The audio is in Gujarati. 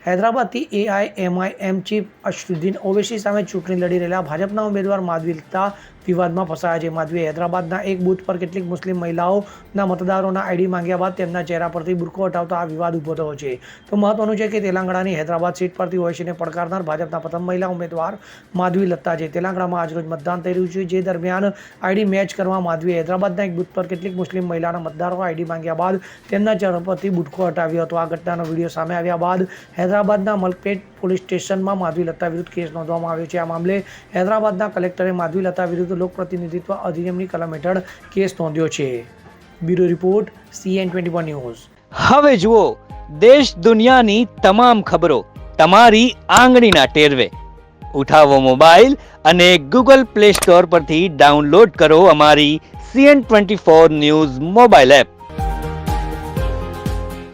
હૈદરાબાદથી એઆઈએમઆઈએમ ચીફ અશરુદ્દીન ઓવેસી સામે ચૂંટણી લડી રહેલા ભાજપના ઉમેદવાર માધવી વિવાદમાં ફસાયા છે. માધવીએ હૈદરાબાદના એક બૂથ પર કેટલીક મુસ્લિમ મહિલાઓના મતદારોના આઈડી માંગ્યા બાદ તેમના ચહેરા પરથી બુરખો હટાવતા આ વિવાદ ઊભો થયો છે. તો મહત્વનું છે કે તેલંગાણાની હૈદરાબાદ સીટ પરથી ઓવેસીને પડકારનાર ભાજપના પ્રથમ મહિલા ઉમેદવાર માધવી લત્તા છે. તેલંગાણામાં આજરોજ મતદાન થઈ રહ્યું છે. જે દરમિયાન આઈડી મેચ કરવા માધવીએ હૈદરાબાદના એક બૂથ પર કેટલીક મુસ્લિમ મહિલાના મતદારો આઈડી માંગ્યા બાદ તેમના ચહેરા પરથી બુટકો હટાવ્યો હતો. આ ઘટનાનો વીડિયો સામે આવ્યા બાદ હૈદરાબાદના મલપેટ પોલીસ સ્ટેશનમાં માધવી લત્તા વિરુદ્ધ કેસ નોંધવામાં આવ્યો છે. આ મામલે હૈદરાબાદના કલેક્ટરે માધવી લત્તા વિરુદ્ધ લોકપ્રતિનિધિત્વ અધિનિયમની કલમ હેઠળ કેસ નોંધ્યો છે. Bureau report C N twenty one news. હવે જુઓ, દેશ દુનિયાની તમામ ખબરો તમારી આંગળીના ટેરવે. ઉઠાવો મોબાઈલ અને ગૂગલ પ્લે સ્ટોર પરથી ડાઉનલોડ કરો અમારી C N twenty four news mobile app.